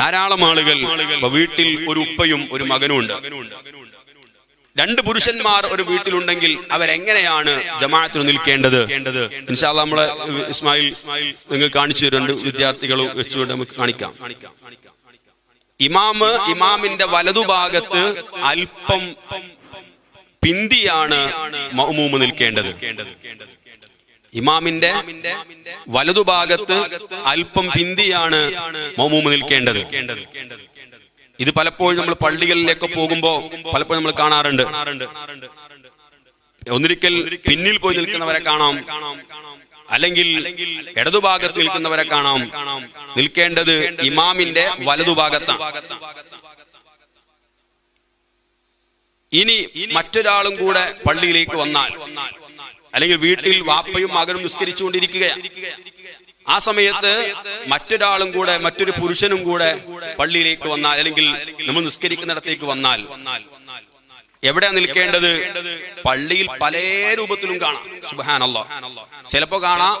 ധാരാളം ആളുകൾ വീട്ടിൽ ഒരു ഉപ്പയും ഒരു മകനും ഉണ്ട് രണ്ട് പുരുഷന്മാർ ഒരു വീട്ടിലുണ്ടെങ്കിൽ അവരെങ്ങനെയാണ് ജമാഅത്തിന് നിൽക്കേണ്ടത്? ഇൻഷാല്ല നമ്മളെ ഇസ്മായിൽ നിങ്ങൾ കാണിച്ചു. രണ്ട് വിദ്യാർത്ഥികളും വെച്ചുകൊണ്ട് നമുക്ക് കാണിക്കാം. ഇമാമ് ഇമാമിന്റെ വലതുഭാഗത്ത് അല്പം പിന്തിയാണ് മൗമൂമ് നിൽക്കേണ്ടത്. ഇമാമിന്റെ വലതുഭാഗത്ത് അല്പം പിന്തിയാണ് മൗമൂമ് നിൽക്കേണ്ടത്. ഇത് പലപ്പോഴും നമ്മൾ പള്ളികളിലേക്ക് പോകുമ്പോ പലപ്പോഴും നമ്മൾ കാണാറുണ്ട്. ഒന്നിരിക്കൽ പിന്നിൽ പോയി നിൽക്കുന്നവരെ കാണാം. അല്ലെങ്കിൽ ഇടതുഭാഗത്ത് നിൽക്കുന്നവരെ കാണാം. നിൽക്കേണ്ടത് ഇമാമിന്റെ വലതുഭാഗത്താണ്. ഇനി മറ്റൊരാളും കൂടെ പള്ളിയിലേക്ക് വന്നാൽ അല്ലെങ്കിൽ വീട്ടിൽ വാപ്പയും മകനും നിസ്കരിച്ചുകൊണ്ടിരിക്കുകയാണ്. ആ സമയത്ത് മറ്റൊരാളും കൂടെ മറ്റൊരു പുരുഷനും കൂടെ പള്ളിയിലേക്ക് വന്നാൽ അല്ലെങ്കിൽ നമ്മൾ നിസ്കരിക്കുന്നിടത്തേക്ക് വന്നാൽ എവിടെയാ നിൽക്കേണ്ടത്? പള്ളിയിൽ പല രൂപത്തിലും കാണാം. സുബാനല്ലോ ചിലപ്പോ കാണാം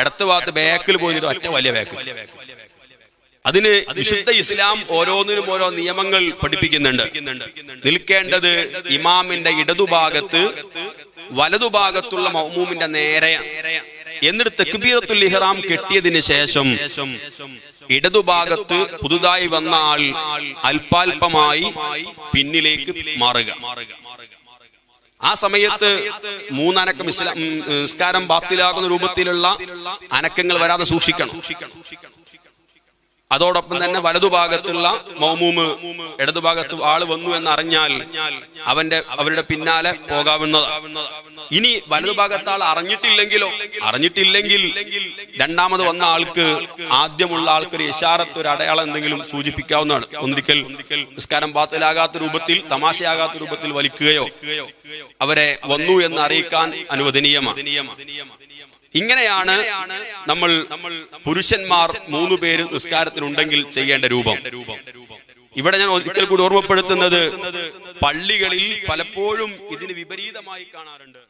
ഇടത്ത് ഭാഗത്ത് ബാക്കിൽ പോയിട്ട് ഒറ്റ വലിയ ബാക്കിൽ അതിന് വിശുദ്ധ ഇസ്ലാം ഓരോന്നിനും ഓരോ നിയമങ്ങൾ പഠിപ്പിക്കുന്നുണ്ട്. നിൽക്കേണ്ടത് ഇമാമിന്റെ ഇടതുഭാഗത്ത് വലതുഭാഗത്തുള്ള മൗമൂമിന്റെ നേരെ. എന്നിട്ട് തെക്കുബീറത്തുൽ ഇഹ്റാം കെട്ടിയതിന് ശേഷം ഇടതുഭാഗത്ത് പുതുതായി വന്ന ആൾ അല്പാൽപമായി പിന്നിലേക്ക് മാറുക. ആ സമയത്ത് മൂന്നനക്കം ഇസ്ലാം നിസ്കാരം ബാത്തിലാകുന്ന രൂപത്തിലുള്ള അനക്കങ്ങൾ വരാതെ സൂക്ഷിക്കണം. അതോടൊപ്പം തന്നെ വലതുഭാഗത്തുള്ള മൗമൂമ് ഇടതുഭാഗത്ത് ആൾ വന്നു എന്നറിഞ്ഞാൽ അവന്റെ അവരുടെ പിന്നാലെ പോകാവുന്നതാണ് ഇനി വലതുഭാഗത്ത് ആൾ അറിഞ്ഞിട്ടില്ലെങ്കിലോ? അറിഞ്ഞിട്ടില്ലെങ്കിൽ രണ്ടാമത് വന്ന ആൾക്ക് ആദ്യമുള്ള ആൾക്ക് ഒരു ഇഷാറത്ത് ഒരു അടയാളം എന്തെങ്കിലും സൂചിപ്പിക്കാവുന്നതാണ്. ഒന്നിരിക്കൽ നിസ്കാരം പാത്തലാകാത്ത രൂപത്തിൽ തമാശയാകാത്ത രൂപത്തിൽ വലിക്കുകയോ അവരെ വന്നു എന്ന് അറിയിക്കാൻ അനുവദനീയമാണ് ഇങ്ങനെയാണ് നമ്മൾ പുരുഷന്മാർ മൂന്ന് പേര് നിസ്കാരത്തിനുണ്ടെങ്കിൽ ചെയ്യേണ്ട രൂപം. ഇവിടെ ഞാൻ ഒരിക്കൽ കൂടി ഓർമ്മപ്പെടുത്തുന്നത് പള്ളികളിൽ പലപ്പോഴും ഇതിന് വിപരീതമായി കാണാറുണ്ട്.